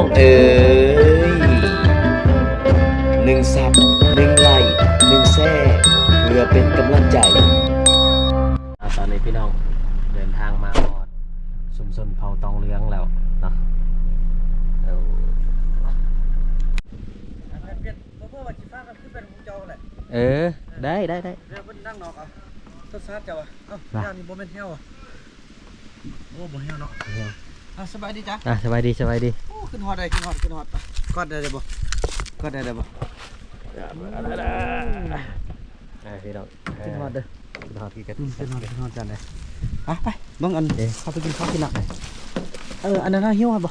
องเอ๋ยหนึ่งซับหนึ่งไลค์หนึ่งแซ่เพื่อเป็นกำลังใจ ตอนนี้พี่น้องเดินทางมาฮอดชุมชนเผาตองเลี้ยงแล้วเนาะเอาเปลี่ยนเพื่อว่าจีฟ้ากันขึ้นเป็นของเจ้าแหละเออ ได้ได้ได้เดี๋ยวเพิ่นนั่งนอกเอาต้นซาดเจ้าอะเอ้าว่ะย่านี่บ่แม่นเหี่ยวอะโอ้บ่เหี่ยวเนาะ อะสบายดีจ้ะอะสบายดีสบายดีโอ้ขึ้นฮอดได้ขึ้นฮอดขึ้นฮอดไปกอดได้เลยบ่กอดได้เลยบ่อะพี่น้องขึ้นฮอดเด้อขึ้นฮอดกี่กันอืมขึ้นฮอดขึ้นฮอดจันเลยไปไปเบิ่งอันเอ๊ะเข้าไปกินข้าวกินหนักเอออันนั้นน่ะเหี่ยวอะบ่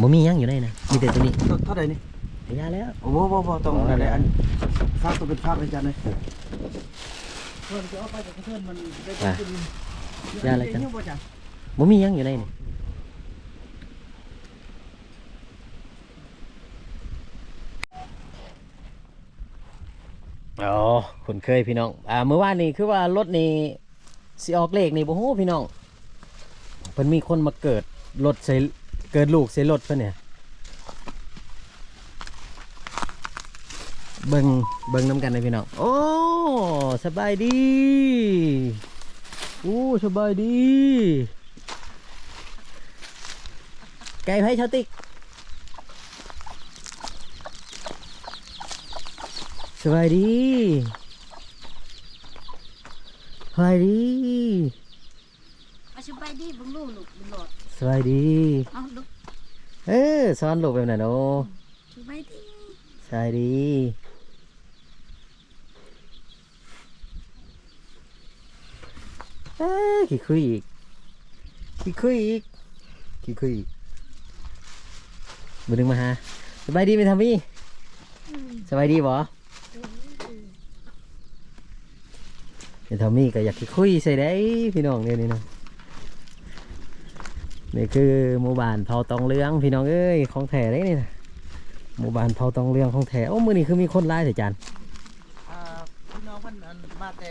บ่มีหยังอยู่ในนะมีแต่ตัวนี้เท่าเท่าใดนี่ยาแล้วโอ้บ่บ่บ่ต้องอันใดอันฟากตัวเป็นฟากเลยจันเลยเพิ่นจะเอาไปจากเพิ่นมันได้อะกินยาอะไรจันเหี่ยวบ่จันบ่มีหยังอยู่ในนี่ อ๋อคุณเคยพี่น้อง อ่าเมื่อวานนี้คือว่ารถนี่สิออกเลขนี่บ่ฮู้พี่น้องเพิ่นมีคนมาเกิดรถใส่เกิดลูกใส่รถเพิ่นเนี่ยเบิ่งเบิ่งน้ำกันเลยพี่น้องโอ้สบายดีโอ้สบายดีไก่ไผ่ชาวติ๊ก สบายดีสบายดีเอาสบายดีเบุงลูกลูกบุงหลอดสบายดีเอาลูกเออสอนลูกแบบไหนโนสบายดีสบายดีเอ้ยขี้คุยอีกขี้คุยอีกขี้คุยอีกมาดึงมาหาสบายดีไหมทำพี่สบายดีบ่ เดี๋ยวทำมี่ก็อยากขี้คุยใส่ได้พี่น้องเนี่ยนี่นะนี่คือหมู่บ้านเผาตองเรืองพี่น้องเอ้ยของแท้เลยนี่นะหมู่บ้านเผาตองเรืองของแท้โอ้มือนี่คือมีคนไล่แต่จานอ่าพี่น้องเพิ่นอันมาแต่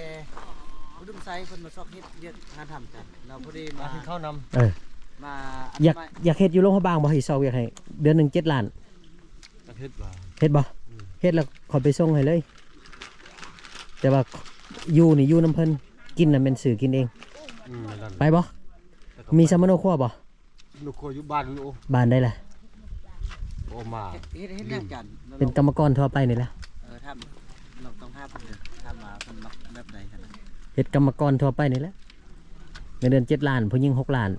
อุดมไซเพิ่นมาซอกเฮ็ดเรียนงานทำกันเราพอดีมาเข้านำมาอยากอยากเฮ็ดอยู่โรงพยาบาลบ่ให้เซาอยากให้เดือนหนึ่งเจ็ดล้านเฮ็ดว่าเฮ็ดบ่เฮ็ดแล้วขอไปส่งให้เลย แต่ว่า อยู่นี่อยู่น้ำเพิ่นกินน่ะเป็นสื่อกินเอง อืมนั่นไปบ่มีสามโนครัวบ่ลูกโคอยู่บ้านลูกบ้านได้ล่ะโอมาเฮ็ดเฮ็ดเฮ็ดเรื่องกันเป็นกรรมกรทั่วไปนี่แหละเออทำเราต้องทำเพิ่นเด้อทำมาเพิ่นมักแบบใดกันนะเฮ็ดกรรมกรทั่วไปนี่แหละเงินเดือนเจ็ดล้านผู้หญิงหกล้าน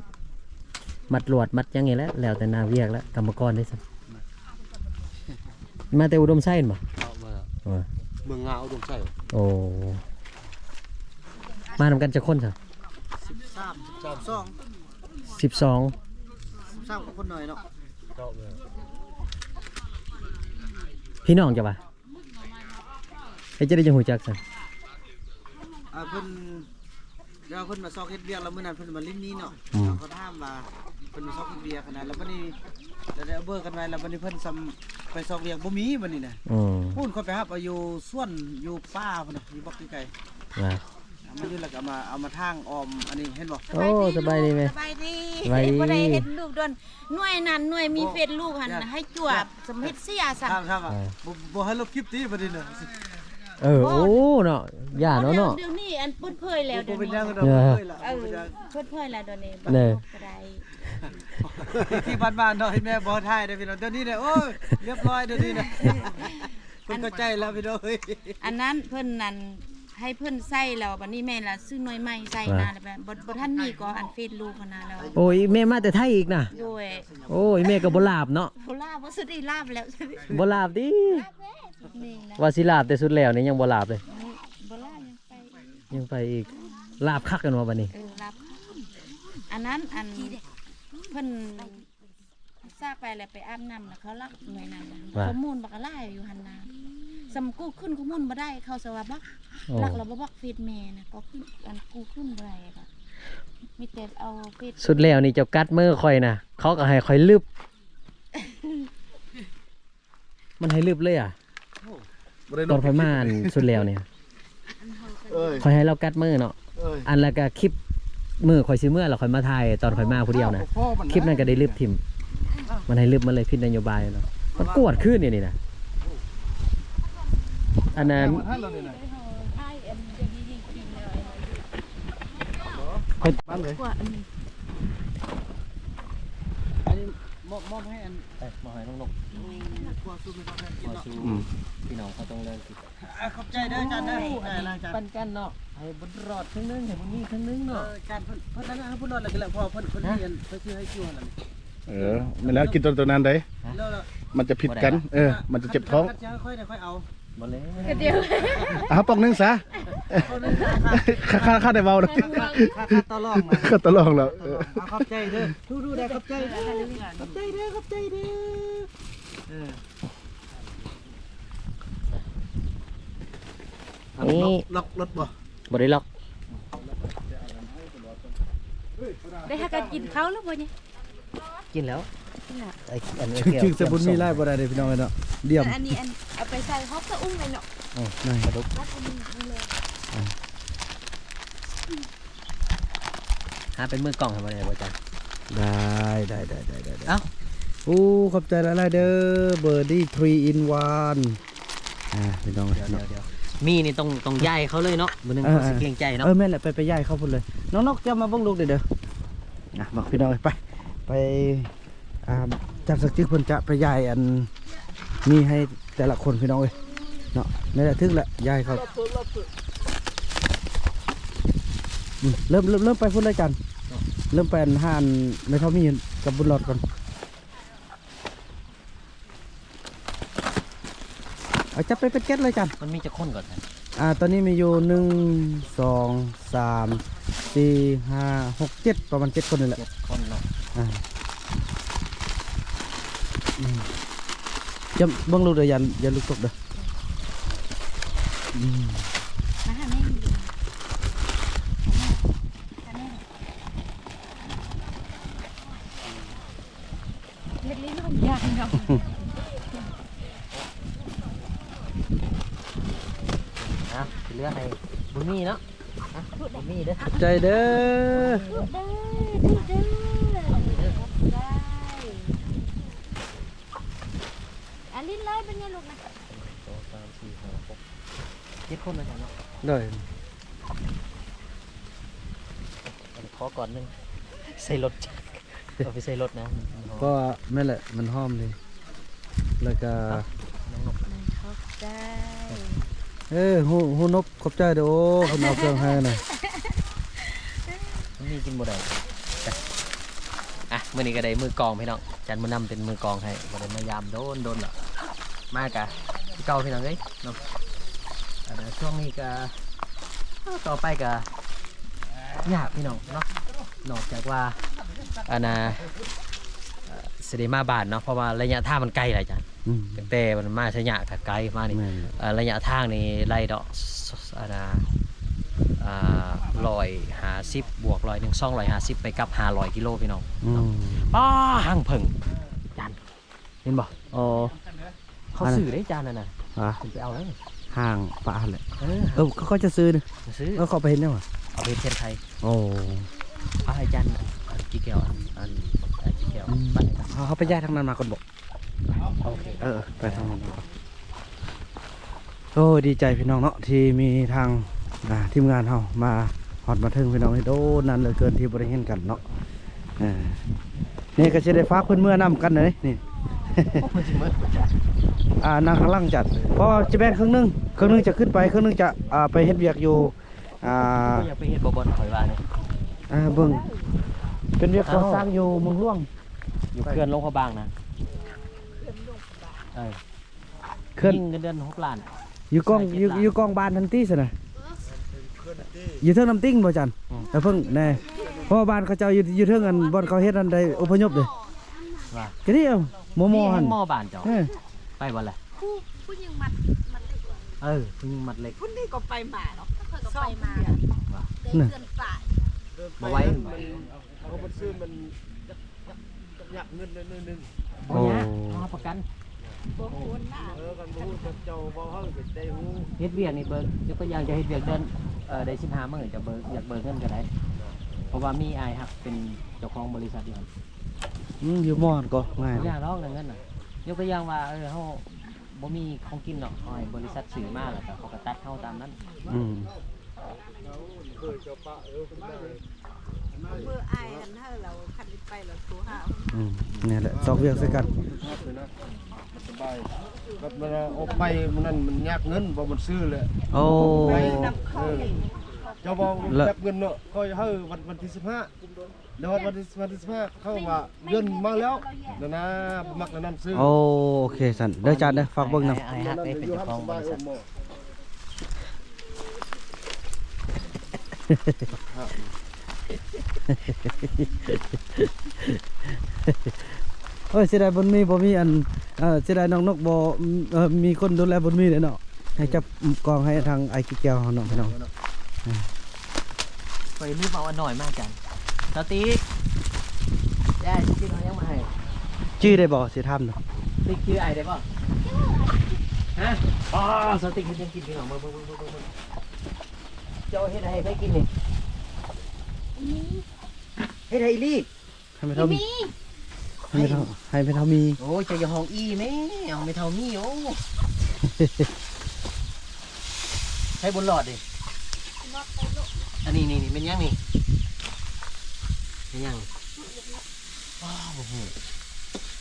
มัดลวดมัดหยังไงแล้วแล้วแต่นางเวียกแล้วกรรมกรได้ซั่นมาแต่อุดมไส้บ่เอามาเออเมืองงาอุดมใช่โอ้ มานำกันจะคนซะ13 12สิบสอง13กับคนหน่อยเนาะเจ้าเลยพี่น้องจะปะเฮ้ยจะได้จังหูจักสันอ่าเพิ่นเดี๋ยวเพิ่นมาซอกเฮ็ดเวียกแล้วมื้อนั้นเพิ่นมาลิ้นนี้เนาะอืมเราก็ถามว่าเพิ่นมาซอกเฮ็ดเวียกขนาดแล้วบัดนี้แล้วได้เอาเบอร์กันไว้แล้วบัดนี้เพิ่นซ้ำไปซอกเวียกบ่มีบัดนี้น่ะอืมพูนเขาไปหาเอาอยู่ส่วนอยู่ป่าพุ่นน่ะอยู่บักไกลนะๆเอา มาอยู่แล้วก็เอามาเอามาทางออมอันนี้เห็นบ่โอ้สบายดีไหมสบายดีสบายดีบ่ได้เห็นลูกดวนหน่วยนั้นหน่วยมีเฟซลูกหันน่ะให้จวบสมเฮ็ดเสียสั่นถามถามว่าบ่บ่ให้ลบคลิปติบัดนี้น่ะเออโอ้เนาะย่าเนาะเนาะเดี๋ยวนี้อันเปิดเผยแล้วบ่เดี๋ยวเป็นหยันี้งดอกเออเอ้ยล่ะเอบ่อเป็นหยังเปิดเผยแล้วเดี๋ยวนี้บ่แน่ก็ได้ที่บ้านๆเนาะให้แม่บ่ทายได้อพี่น้องเดี๋ยวนี้เนี่ยโอ้ยเรียบร้อยเดี๋ยวนี้นะเพิ่นเข้าใจแล้วพี่น้องเอ้ยอันนั้นเพิ่นนั่น ให้เพิ่นใส่แล้วบัดนี้แม่ล่ะซื้อหน่วยใหม่ใส่นะแล้วแบบบ่บ่ทันมีก็อันเฟซลูกหันน่ะแล้วโอ้ยแม่มาแต่ไทยอีกนะโดยโอ้ยแม่ก็บ่ลาบเนาะโคลาบ่สุดได้ลาบแล้วบ่ลาบดินี่นะว่าสิลาบแต่สุดแล้วนี่ยังบ่ลาบเลย บ่ลาบยังไปยังไปอีกลาบคักกันว่าบัดนี้ เออรับ อันนั้นอันเพิ่นซากไปแล้วไปอาบน้ำแล้วเขาลักหน่วยนั้นน่ะว่า ข้อมูลบักหลายอยู่หั่นน่ะ สำกูขึ้นข้อมูลบ่ได้เขาสว่าบักโอ้ลักแล้วบ่บักเฟซแม่น่ะก็ขึ้นอันกูขึ้นบ่ได้ก็มีแต่เอาเฟซสุดแล้วนี่เจ้ากัดมือข่อยนะเขาก็ให้ข่อยลึบมันให้ลึบเลยอะ ตอนข่อยมาอันสุดแล้วเนี่ยเอ้ยข่อยให้เรากัดมือเนาะเอ้ยอันแล้วก็คลิปมือข่อยซื้อเมื่อเราข่อยมาถ่ายตอนข่อยมาผู้เดียวนะ พ่อมัคลิปนั้นก็ได้ลืบทิมอ้าวมันให้ลืมมันเลยพิษนโยบายเนาะมันกวดขึ้นนี่นี่นะ อันนั้นท่านเราเนี่ยนะใช่อันจะมียิงกินเลยบ้านเลยกว่าอันนี้อันนี้มอบมอบให้อันไปมาให้น้องนกครัวสู้ไปก่อนนะกินมาเนาะสู่พี่น้องเขาต้องเลิกกินอะขอบใจเด้ออาจารย์เด้อได้ละอาจารย์ปันกันเนาะให้บนรอดครึ่งนึงให้บนนี้ครึ่งนึงเอเนาะออาจารย์เพิ่นเพิ่นนั่นนะเพิ่นรอดแล้วก็แล้วพอเพิ่นเพิ่นเรียนเพิ่นชื่อให้คิวนั่นน่ะเออไม่แล้วกินตัวตัวนั้นได้แล้วแล้วมันจะผิดกัน เออ มันจะเจ็บท้องคัดจะค่อยได้ค่อยเอา มาเลยก็เดียวอะปอกหนึงซะเอาหนึ่งนะครับค่าค่าค่าได้เบาเลยค่าค่าต่อรองมาก็ตลองแล้วต่อรองเอาขอบใจเด้อดูดูได้ขอบใจเด้อขอบใจเด้อขอบใจเด้อเออนี่ล็อกรถบ่บริล็อกได้หากันกินข้าวแล้วบ่เนี่ยกินแล้วไอ้อันนี้ชื่อสบุนมีไล่บ่ได้เด้อพี่น้องเนาะเดี่ยม อันนี้อันเอา ไปใส่ฮอกตะอุ้งเลยเนาะนั่นกระดกรัดอันนี้เอาเลยหาเป็นมือกล่องให้มาเลยบ่จ้ะได้ได้ได้ได้ได้เอ้าโอ้ขอบใจหลายๆเด้อเบอร์ดี้3 in 1อ่าพี่น้องเดี๋ยวเดี๋ยวเดี๋ยวมีนี่ต้องต้องย้ายเขาเลยเนาะมือนึงเออเขาสิเกรงใจเนาะเออแม่นแหละไปไปย่ายเข้าพุ่นเลย น้องนกจะมาเบิ่งลูกเด้อเด้ออะบอกพี่น้องไปไปอ่าจับสักจิกเพิ่นจะไปย่ายอันมีให้ แต่ละคนพี่น้องเอ้ยเนาะนี่นแหละถึงแหละย่ายเขาอืมเริ่มเริ่มเริ่มไปพุ่นเลยจันเริ่มไปอันห้านไม่เท่ามีกับบุญรอดก่อนเอาจับไปเป็นเก็ตเลยจันมันมีจะคนก่อนนะอ่า ตอนนี้มีอยู่หนึ่งสองสามสี่ห้าหกเจ็ดประมาณเจ็ดคนนี่แหละเจ็ดคนเนาะอ่า อืมจะเบิ่งลูกเด้อยันยันลูกตกเด้ออืม มาหาแม่อยู่เฮ็ดลิ้นมันยากเนาะ นะเหลือให้บุญมีเนาะอ่ะบุญมีเด้อ ขอบใจเด้อ อ เจ็ดคนเลยจ้ะเนาะได้อันนี้ขอก่อนหนึงใส่รถเอาไปใส่รถนะก็นั่นแหละมันหอมเลยแล้วก็ น้องนกเข้าใจเออหูหูนบขอบใจเด้อโอ้คนเอาเครื่องให้หน่อยมันมีกินบ่ได้จ้ะอะมื้อนี้ก็ได้มือกลองพี่น้องจันมือนำเป็นมือกลองให้บ่ได้มายามโดนโดนหรอกมากะพี่เก่าพี่น้องเอ้ยเนาะ อ่าเดี๋ยวช่วงนี้ก็ต่อไปก็ยากพี่น้องเนาะนอกจากว่าอันน่ะเอ่อสิได้มาบ้านเนาะเพราะว่าระยะทางมันไกลหลายจังอืมตั้งแต่มันมาชะยะกับไกลมานี่แม่นแหละเอ่อระยะทางนี่ไล่ดอกสอันน่ะอ่าร้อยหาสิบบวกร้อยหนึ่งสองร้อยหาสิบไปกลับห้าร้อยกิโลพี่น้องอืมป้าห่างเพิ่งจานเห็นบ่อ๋อเขาอะไรซื้อได้จานนั่นน่ะอะผมไปเอาแล้วนี่ ห่างปลาหั่นแหละเออเออเขาก็จะซื้อดิผมซื้อเออเขาไปเห็นได้ป่ะเอาไปเทียนไทยโอ้เอาให้จานอันกี่แก้วอันอันอันกี่แก้วอืมปั้นให้กันเขาเขาไปย้ายทางนั้นมาก่อนบอกโอเคเออไปทางนั้นก่อนโอ้ดีใจพี่น้องเนาะที่มีทางอ่าทีมงานเฮามาฮอดมาถึงพี่น้องให้โดนนานเหลือเกินที่บ่ได้เห็นกันเนาะเออนี่ก็สิได้ฝากเพิ่นเมื่อนํกันเลยนี่โอ้มันจะเมื่อจานอ่านางข้างล่างจัด เพราะว่าจะแบ่งครึ่งหนึงครึ่งหนึงจะขึ้นไปครึ่งหนึงจะอ่าไปเฮ็ดเวียกอยู่อ่าก็อยากไปเฮ็ดบ่บอลข่อยว่าเนี่ยอ่าเบิ่งเป็นเวียกก่อเอ้าสร้างอยู่เมืองหลวงอยู่เขื่อนลงพะบางนะเออเคลื่อนยิ่งเงินเดือนหกล้าน อยู่กองใช่อยู่เจ็ดล้านอยู่กองบานทันทีซะนะอยู่เทิงน้ำติ้งบ่จันอืมแต่เพิ่งแน่เพราะว่าบ้านเขาเจ้าอยู่อยู่เทิงกันบ่อนเขาเฮ็ดอันใดอพยพเลยว่าก็นี่เอาโมโมหันหม้อบานเจ้าเออ ไปบ่ล่ะผู้ผู้ยิงมัดมัดเล็กเหรอเออเพิ่งมัดเล็กคนนี้ก็ไปมาเนาะเคยก็ไปมาว่าเดินเดือนฝ่ายบ่ไหว้เขามันซื้อมันยักเงินนิดนึงบ่ยากเอาประกันบ่ควรน่ะเออกันบ่ฮู้จักเจ้าบ่เฮาก็ได้ฮู้เฮ็ดเวียกนี่เบิกยกตัวอย่างจะเฮ็ดเวียกเดือนเอ่อได้15มื้อจะเบิกอยากเบิกเงินก็ได้เพราะว่ามีอายครับเป็นเจ้าของบริษัทอยู่ครับอืมอยู่มอดก็ง่ายอย่างนอกเงินน่ะ ยกตัวอย่างว่าเออเฮาบ่มีของกินเนาะเอาให้บริษัทซื้อมาแล้วก็เขาก็ตัดเฮาตามนั้นอืมเคยเจ้าปะเออเป็นได้เมื่ออายหันเฮาเราคันไปเราโทรหาอืมนี่แหละสองเวียงใส่กันครับเลยนะมันสบายแบบมันเอาไปมันนั่นมันยากเงินบ่มันซื้อเลยโอ้ไปเออ เจ้าบอกจับเงินเนาะค่อยเฮ้ยวันวันที่สิบห้าเดี๋ยววันที่วันที่สิบห้าเข้าว่าเงินมาแล้วเดี๋ยวนะบ่มักแล้วนั่นซื้อโอ้โอเคสันเด้อจานเด้อฝากเบิ่งนำไอ้ฮักได้เป็นเจ้าของบริษัทเอ้ยเสียดายบนมีบ่มีอันเออเสียดายน้องนกบ่เอ่อมีคนดูแลบนมีเลยเนาะให้จับกองให้ทางไอ้กิ๊กแก้วเฮาเนาะพี่น้อง ไปรีบเอาอันหน่อยมากกันสติ๊กได้จริงๆเอายังมาให้ชื่อได้บ่สิทำเนาะติ๊กชื่อไอ้ได้ป่ะฮะอ๋อสติ๊กเฮ็ดยังกินพี่น้องมาเบิ่งๆๆๆเจ้าเฮ็ดให้ไปกินนี่เฮ็ดให้อีลี่ให้ไม่เท่ามีให้ไม่เท่าให้ไม่เท่ามีโอ้ยเจะอย่าห้องอีแม่เอาไม่เท่ามีโอ้ ให้บนหลอดดิ อันนี้นี่นี่เป็นยังนี่เป็นยังว้าวโอ้โห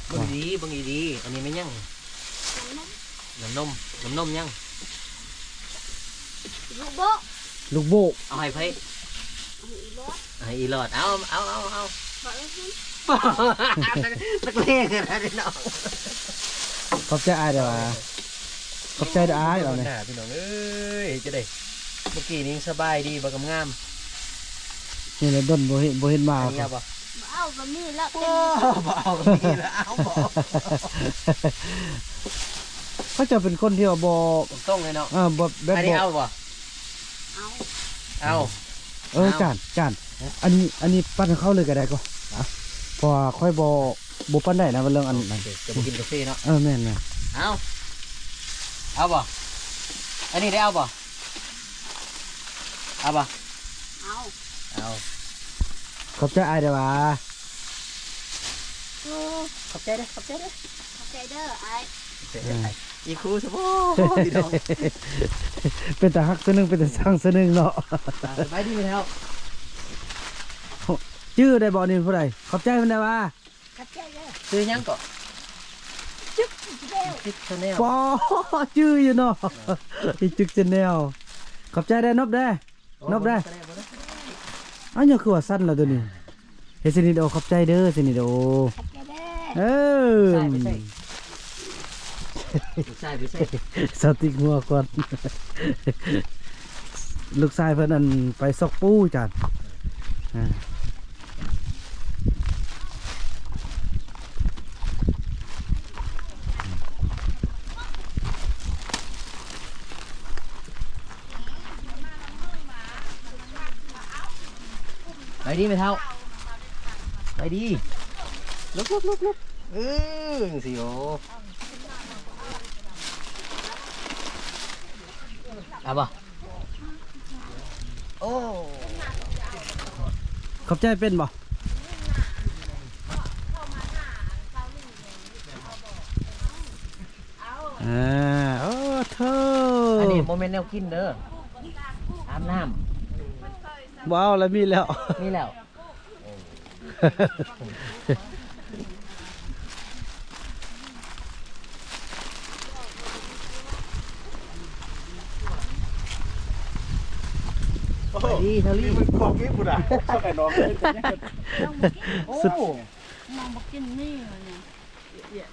เบังดีเบังดีๆอันนี้เป็นยังน้ำนมน้ำนมยังลูกโบลูกโบกเอาให้ไผเอาให้อีหลอดเอาเอาเอาเอาตะเล่กันนะพี่น้องขอบใจอ้ายเด้อว่าขอบใจเด้ออ้ายเอาหเนี่ยน้าพี่น้องเอ้ยจะได้ เมื่อกี้นี้สบายดีบ่กำงามนี่แหละดนบ่เห็นบ่เห็นมาอันนี้เอาบ่เอาบะหมี่แล้วโอ้บ่เอาก็ดีแล้วเอาบ่เขาจะเป็นคนที่ว่าบ่ตรงๆเลยเนาะเออบ่แบบอันนี้บ่เอาบ่เอาเอาเออจานจานอันนี้อันนี้ปั้นให้เขาเลยก็ได้ก็อะเพราะว่าค่อยบ่บ่ปั้นได้นะว่าเรื่องอันนั้นจะมากินกาแฟเนาะเออแม่นแม่นเอาเอาบ่อันนี้ได้เอาบ่ เอาบ่เอาเอาขอบใจอ้ายเด้อว่าลูกขอบใจเด้อขอบใจเด้อขอบใจเด้อไอ้อีครูสบพี่น้องเป็นตาฮักซะหนึงเป็นตาสร้างซะหนึงเนาะสบายดีไหมแล้วชื่อได้บ่นี่ผู้ใดขอบใจเพิ่นได้ว่าขอบใจเด้อซื้อยังก่อนเด้อจิ๊กชาแนลปอชื่ออยู่เนาะอีจึกจะแนวขอบใจได้อนบได้อ นบได้อ้าวยังคือว่าสั้นแล้วตัวนี้เฮดสนิทโอขอบใจเด้อสนิทโอขอบใจเด้อเออใช่ไม่ใช่ใช่ไม่ใช่สติกหัวก่อนลูกชายเพิ่นอันไปซอกปูจัดอ่า ดีไหมเท่า ไปดีลุกลุกลุกลุกเออสิโอเอาบ่โอ้ขอบใจเป็นบ่อ่าโอ้เธออันนี้โมเมนต์แนวกินเด้ออาบน้ ว้าวแล้วมีแล้วำนี่แล้วไปดีเทารี่มันของนี้พุ่นอะเข้าไปน้องเลยโอ้มองบ่กินนี่เลยเนี่ย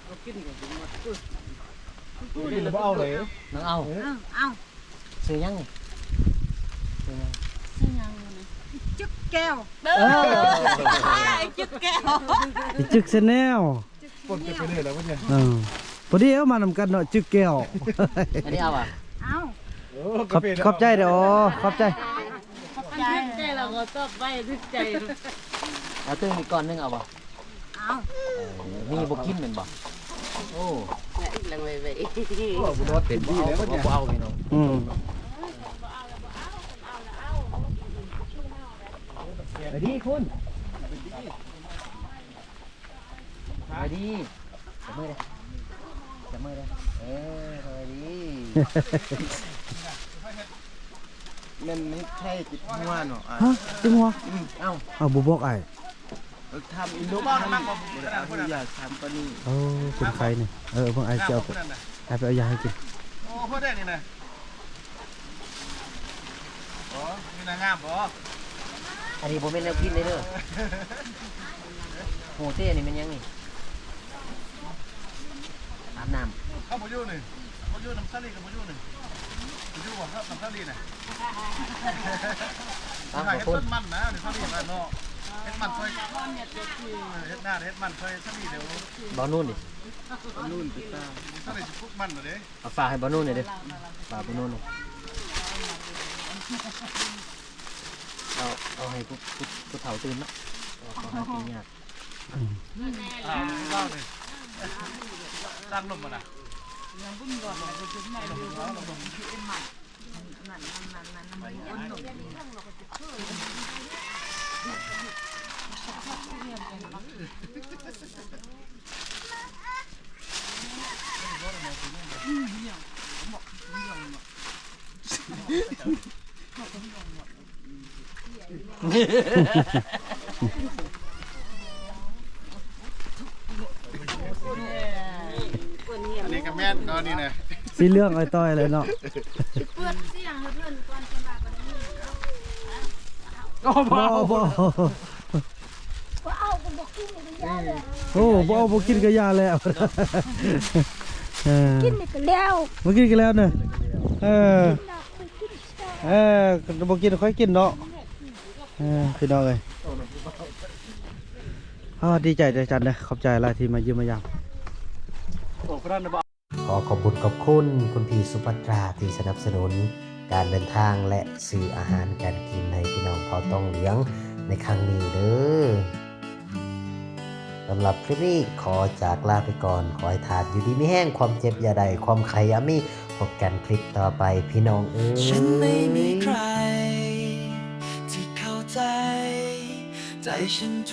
นี่เราเอาเลยน้องเอาเอาเอาซื้อยังนี่ซื้อยังซื้อยังเนี่ย จึกแก้วเด้อไอ้จึกแก้วอีจึกเซแนลปนกันไปเลยแล้ววะเนี่ยเออพอดีเอามานำกันเนาะจึกแก้วอันนี้เอาอะเอาขอบขอบใจเด้อโอ้ขอบใจขอบใจใจเราก็ตบไปทึกใจเอาตื้อมีก้อนหนึงเอาบ่เอามีบ่กินเป็นบ่โอ้ลังไปไปบุญรอดเต็มที่แล้ววะบ่เนี่ยเอาพี่น้องอืม ไปดีคุณไปดีจับมือเลยจับมือเลยเออไปดีแม่นให้ใช่จิตหัวเนาะอะฮะจริงวะเอ้าเอาบุบอกไอ้ทำอินโดบ้านมั่งบ่ได้เอาอยากทำปานนี้โอ้เป็นใครเนี่ยเออพวกไอ้เจ้าไปไอ้ไปเอายาให้กินโอ้พ่อได้นี่นะอ๋อนี่นางงามบ่ อันนี้ผมเป็นแนวกินเลยเด้อโหเต้นี่มันยังนี่อาบน้เข้าบ่อยู่นี่บ่อยู่น้ำซาลีกับบ่อยู่นี่บ่อยู่บ่ครับน้ำซาลีน่ะำตามถ่ายขอบเฮ็ดคุณต้นมันนะนี่ซาลีบ้านเนาะเฮ็ดมันซอยเฮ็ดหน้าเฮ็ดมันซอยซาลีเดี๋ยวบอลนู่นดินู่นไปตามซาลีสิปลูกมันน่ะเด้เอาฝากให้บอลนู่นหน่อยเด้อฝากบอลนู่นหน่อย เอาเอาให้ผู้ผู้ผู้เฒ่าตื่นเนาะเอาเขาหากินยากอ่าเล่าเลยตั้งนมบ่น่ะ อันนี้ก็แม่นก็นี่นะสีเรื่องไอ้ต้อยเลยเนาะเปิดเสียงให้เพิ่นก่อนจะมาบัดนี้โอ้บ่บ่โอ้บ่เอาบ่กินก็ยาแล้วเออกินนี่ก็แล้วบ่กินกันแล้วเนอะเออเออบ่กินค่อยกินเนาะเออ พี่น้องเอ้ยอ่าดีใจใจจันเลยขอบใจหลายที่มาเยี่ยมมายามขอขอบคุณขอบคุณคุณพี่สุภัตราที่สนับสนุนการเดินทางและซื้ออาหารการกินให้พี่น้องพอต้องเลี้ยงในครั้งนี้เด้อสำหรับคลิปนี้ขอจากลาไปก่อน ขอให้ทานอยู่ดีไม่แห้งความเจ็บอย่าใดความใครยามีพบกันคลิปต่อไปพี่น้องเอ้ย ฉันไ